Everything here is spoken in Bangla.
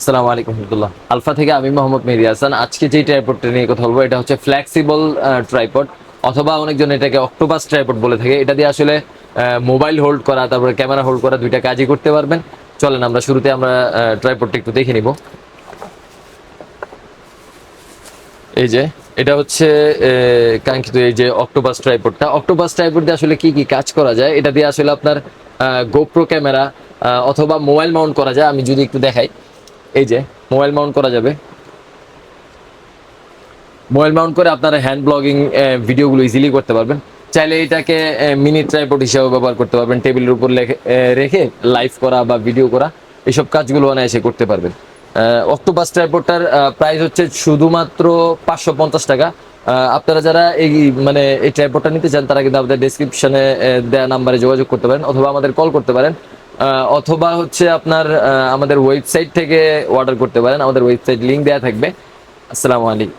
আসসালামু আলাইকুম রহমতুল্লাহ। আলফা থেকে আমি মোহাম্মদ মেহেদি হাসান। আজকে যে ট্রাইপডটা নিয়ে কথা বলব, এটা হচ্ছে ফ্লেক্সিবল ট্রাইপড অথবা অনেকজন এটাকে অক্টোপাস ট্রাইপড বলে থাকে। এটা দিয়ে আসলে মোবাইল হোল্ড করা, তারপরে ক্যামেরা হোল্ড করা দুইটা কাজই করতে পারবেন। চলেন আমরা শুরুতে আমরা ট্রাইপডটা একটু দেখে নিব। এই যে, এটা হচ্ছে কাঙ্ক্ষিত এই যে অক্টোপাস ট্রাইপডটা অক্টোপাস ট্রাইপড দিয়ে আসলে কি কি কাজ করা যায়? এটা দিয়ে আসলে আপনার গোপ্রো ক্যামেরা অথবা মোবাইল মাউন্ট করা যায়। আমি যদি একটু দেখাই। এই যে, মোবাইল মাউন্ট করা যাবে। মোবাইল মাউন্ট করে আপনারা হ্যান্ড ব্লগিং ভিডিওগুলো ইজিলি করতে পারবেন। চাইলে এটাকে মিনি ট্রাইপড হিসাবে ব্যবহার করতে পারবেন। টেবিলের উপর রেখে লাইভ করা বা ভিডিও করা, এসব কাজগুলো অনায়াসে করতে পারবেন। অক্টোপাস ট্রাইপডটার প্রাইস হচ্ছে শুধুমাত্র পাঁচশো পঞ্চাশ টাকা। আপনারা যারা এই মানে এই ট্রাইপডটা নিতে চান, তারা কিন্তু আমাদের ডিসক্রিপশনে দেওয়া নাম্বারে যোগাযোগ করতে পারেন, অথবা আমাদের কল করতে পারেন। অথবা হচ্ছে আপনার আমাদের ওয়েবসাইট থেকে অর্ডার করতে পারেন। আমাদের ওয়েবসাইট লিঙ্ক দেওয়া থাকবে। আসসালামু আলাইকুম।